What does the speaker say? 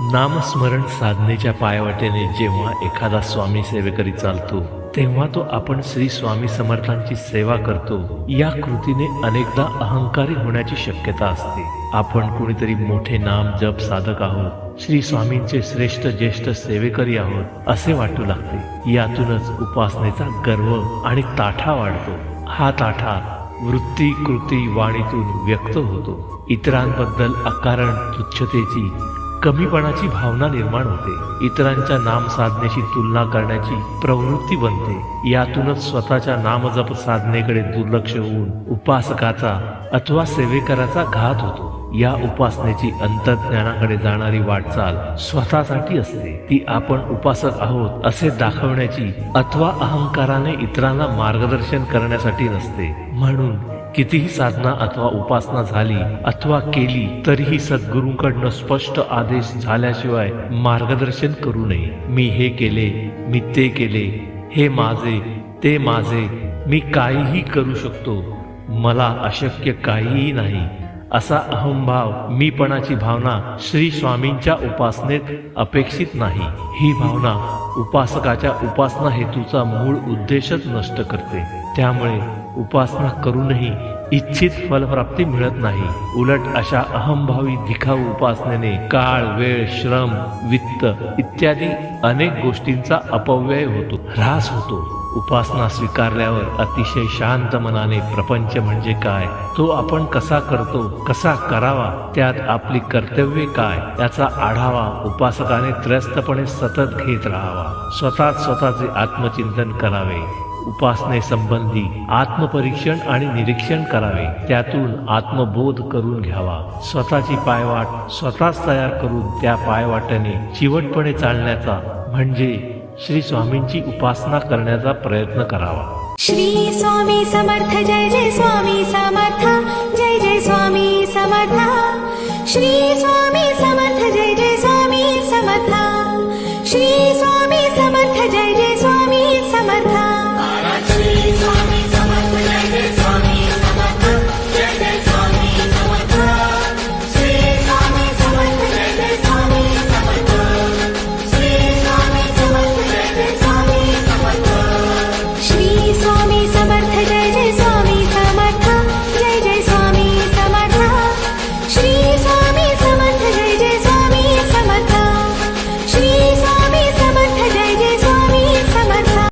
नामस्मरण साधनेच्या पायवाटेने जेव्हा एखादा स्वामी सेवेकरी चालतो तेव्हा तो आपण श्री स्वामी समर्थांची सेवा करतो. या कृतीने अनेकदा अहंकारी होण्याची शक्यता असते. आपण कुणीतरी मोठे नाम जप साधक आहोत श्री स्वामींचे श्रेष्ठ ज्येष्ठ सेवेकरी आहोत असे वाटू लागते. यातूनच उपासनेचा गर्व आणि ताठा वाढतो. हा ताठा वृत्ती कृती वाणीतून व्यक्त होतो. इतरांबद्दल अकारण तुच्छतेची कमीपणाची भावना निर्माण होते. इतरांच्या नाम साधनेशी तुलना करण्याची प्रवृत्ती बनते. यातूनच स्वतःच्या नामजप साधनेकडे दुर्लक्ष होऊन उपासकाचा अथवा सेवेकराचा घात होतो. या उपासनेची अंतर्ज्ञानाकडे जाणारी वाटचाल स्वतःसाठी असते. ती आपण उपासक आहोत असे दाखवण्याची अथवा अहंकाराने इतरांना मार्गदर्शन करण्यासाठी नसते. म्हणून कितीही साधना अथवा उपासना झाली अथवा केली तरीही सद्गुरूंकडनं स्पष्ट आदेश झाल्याशिवाय मार्गदर्शन करू नये. मी हे केले मी ते केले हे माझे ते माझे मी काहीही करू शकतो. मला अशक्य काहीही नाही. असा अहंभाव मीपणाची भावना श्री स्वामींच्या उपासनेत अपेक्षित नाही. ही भावना उपासकाच्या उपासना हेतूचा मूळ उद्देशच नष्ट करते. त्यामुळे उपासना करूनही इच्छित फलप्राप्ती मिळत नाही. उलट अशा अहंभावी दिखाऊ उपासनेने काळ वेळ श्रम वित्त इत्यादी अनेक गोष्टींचा अपव्यय होतो ऱ्हास होतो. उपासना स्वीकारल्यावर अतिशय शांत मनाने प्रपंच म्हणजे काय? तो आपण कसा करतो कसा करावा त्यात आपली कर्तव्ये काय? याचा आढावा उपासकाने त्रस्तपणे सतत घेत राहावा. स्वतः स्वतःचे आत्मचिंतन करावे उपासनेसंबंधी आत्मपरीक्षण आणि निरीक्षण करावे. त्यातून आत्मबोध करून घ्यावा. स्वतःची पायवाट स्वतःच तयार करून त्या पायवाटाने चिवटपणे चालण्याचा म्हणजे श्री स्वामींची उपासना करण्याचा प्रयत्न करावा. श्री स्वामी समर्थ जय जय स्वामी समर्थ जय जय स्वामी समर्थ. श्री स्वामी समर्थ जय जय स्वामी समर्थ. श्री